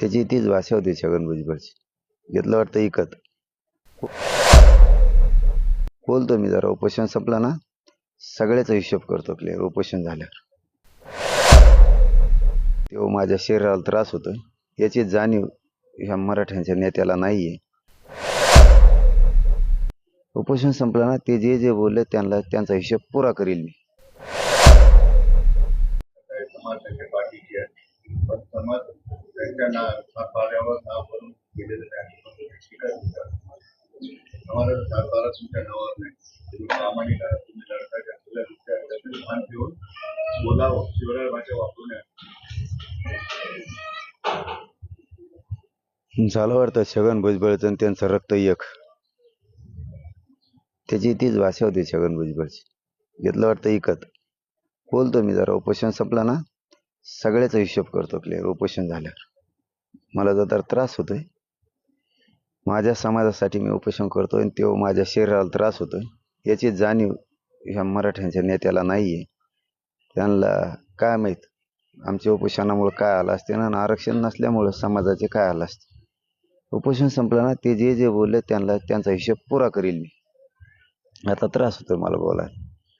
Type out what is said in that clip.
त्याची तीच भाषा होती छगन भुजबळची घेतलं वाटतं इकत. बोलतो मी जरा उपोषण संपला ना? सगळ्याचा हिशोब करतो क्लिअर उपोषण झाल्यावर. तो माझ्या शरीराला त्रास होतो याची जाणीव ह्या मराठ्यांच्या नेत्याला नाही आहे उपोषण संपलं ना ते जे जे बोलले त्यांना त्यांचा हिशोब पुरा करील मी. त्यांच्या ना सातबाऱ्यावर नाव करून गेलेलं नाही पण ते सातबारा तुमच्या नावावर नाही. तुम्ही प्रामाणिक आहात. तुम्ही लढताच्या आपल्या तुमच्या त्याचं भान ठेवून बोलावं. शिवराय भाषा वापरू झालं वाटतं छगन भुजबळचं त्यांचं रक्त एक. त्याची तीच भाषा होती छगन भुजबळची. घेतलं वाटतं इकत. बोलतो मी जरा. उपोषण संपलं ना? सगळ्याचा हिशोब करतो क्लिअर उपोषण झाल्यावर. मला जर त्रास होतो आहे माझ्या समाजासाठी मी उपोषण करतो आणि तो माझ्या शरीराला त्रास होतो आहे याची जाणीव ह्या मराठ्यांच्या नेत्याला नाही आहे त्यांना काय माहीत आमच्या उपोषणामुळं काय आलं असते ना आणि आरक्षण नसल्यामुळं समाजाचे काय आलं असते. उपोषण संपलं ना ते जे जे बोलले त्यांना त्यांचा हिशोब पुरा करील मी. आता त्रास होतो मला बोलायला.